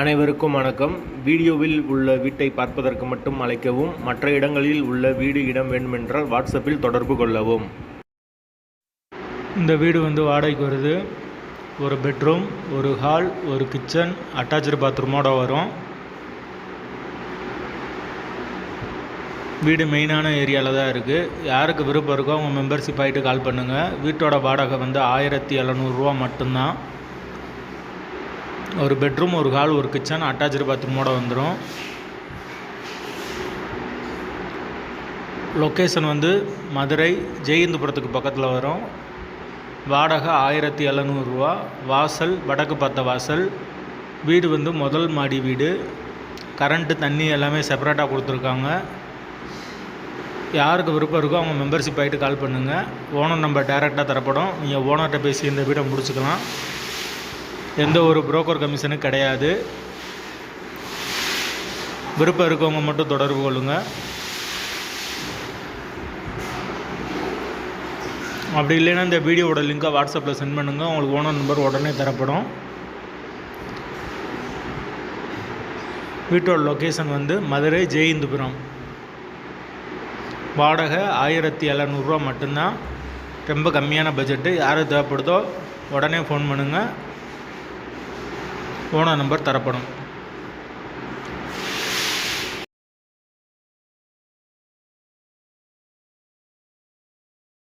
அனைவருக்கும் வணக்கம். வீடியோவில் உள்ள வீட்டை பார்ப்பதற்கு மட்டும் அழைக்கவும் மற்ற இடங்களில் உள்ள வீடு இடம் வேண்டுமென்றால் வாட்ஸ்அப்பில் தொடர்பு கொள்ளவும். இந்த வீடு வந்து வாடகைக்கு வருது. ஒரு பெட்ரூம் ஒரு ஹால் ஒரு கிச்சன் அட்டாச்சு பாத்ரூமோட வரும். வீடு மெயினான ஏரியாவில் தான் இருக்குது யாருக்கு விருப்பம் இருக்கோ அவங்க மெம்பர்ஷிப் ஆகிட்டு கால் பண்ணுங்கள் வீட்டோட வாடகை வந்து ஆயிரத்தி எழுநூறுவா மட்டும்தான். ஒரு பெட்ரூம் ஒரு ஹால் ஒரு கிச்சன் அட்டாச்சு பாத்ரூமோடு வந்துடும் லொக்கேஷன் வந்து மதுரை ஜெயிந்துபுரத்துக்கு பக்கத்தில் வரும். வாடகை ஆயிரத்தி எழுநூறுவா வாசல் வடக்கு பார்த்த வாசல். வீடு வந்து முதல் மாடி வீடு. கரண்ட்டு தண்ணி எல்லாமே செப்பரேட்டாக கொடுத்துருக்காங்க. யாருக்கு விருப்பம் இருக்கோ அவங்க மெம்பர்ஷிப் ஆகிட்டு கால் பண்ணுங்கள் ஓனர் நம்பர் டேரெக்டாக தரப்படும். நீங்கள் ஓனர்கிட்ட பேசி இந்த வீடை முடிச்சுக்கலாம். எந்த ஒரு புரோக்கர் கமிஷனும் கிடையாது. விருப்பம் இருக்கவங்க மட்டும் தொடர்பு கொள்ளுங்கள் அப்படி இல்லைன்னா இந்த வீடியோவோட லிங்கை வாட்ஸ்அப்பில் சென்ட் பண்ணுங்கள் உங்களுக்கு ஓனர் நம்பர் உடனே தரப்படும். வீட்டோட லொக்கேஷன் வந்து மதுரை ஜெயிந்துபுரம். வாடகை ஆயிரத்தி எழுநூறுரூவா மட்டும்தான். ரொம்ப கம்மியான பட்ஜெட்டு யார் தேவைப்படுதோ உடனே ஃபோன் பண்ணுங்கள் ஓனர் நம்பர் தரப்படும்.